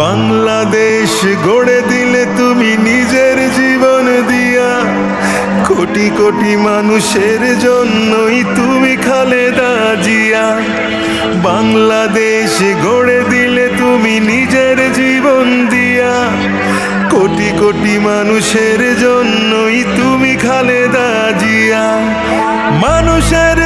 বাংলাদেশ গড়ে দিলে কোটি কোটি মানুষের জন্যই তুমি খালেদা জিয়া। বাংলাদেশ গড়ে দিলে তুমি নিজের জীবন দিয়া। কোটি কোটি মানুষের জন্যই তুমি খালেদা জিয়া। মানুষের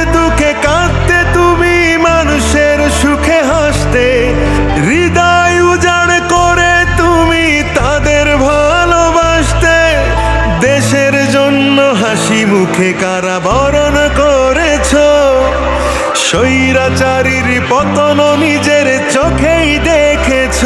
হাসি মুখে কারাবরণ করেছ? স্বৈরাচারীর পতন নিজের চোখেই দেখেছ।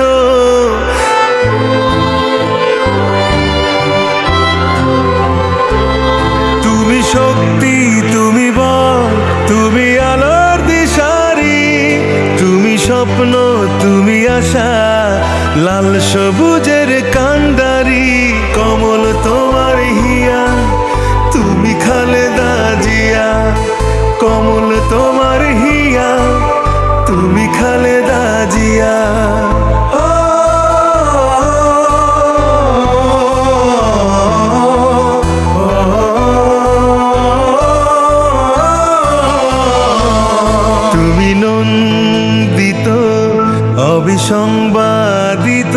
তুমি শক্তি, তুমি বল, তুমি আলোর দিশারি, তুমি স্বপ্ন, তুমি আশা, লাল সবুজের কান্ডারি অবিসংবাদিত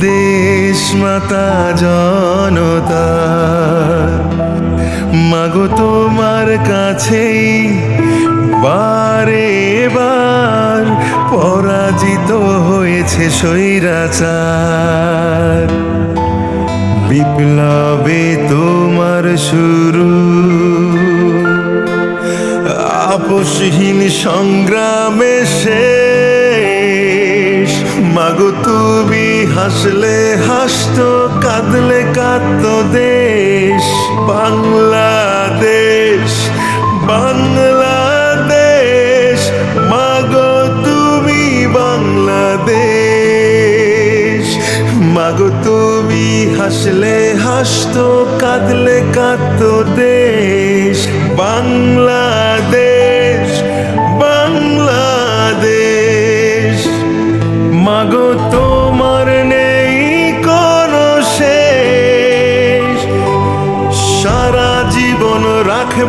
দেশ মাতা জনতা। মাগো তোমার কাছেই বারে বার পরাজিত হয়েছে স্বৈরাচার। বিপ্লবে তোমার শুরু। আপোষহীন সংগ্রামে শেষ মাগো, তুমি হাসলে হাসত, কাঁদলে কাঁদত দেশ। বাংলাদেশ বাংলাদেশ, মাগো, তুমি বাংলাদেশ। মাগো, তুমি হাসলে হাসত, কাঁদলে কাঁদত দেশ। বাংলাদেশ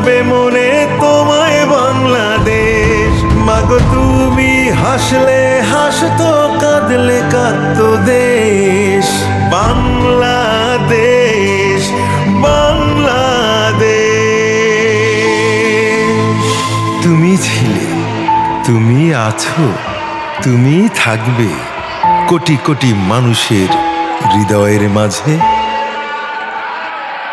রাখবে মনে তোমায় বাংলাদেশ। মাগো, তুমি হাসলে হাসতো, কাঁদলে কাঁদতো দেশ। বাংলাদেশ বাংলাদেশ। তুমি ছিলে, তুমি আছো, তুমি থাকবে। কোটি কোটি মানুষের হৃদয়ের মাঝে।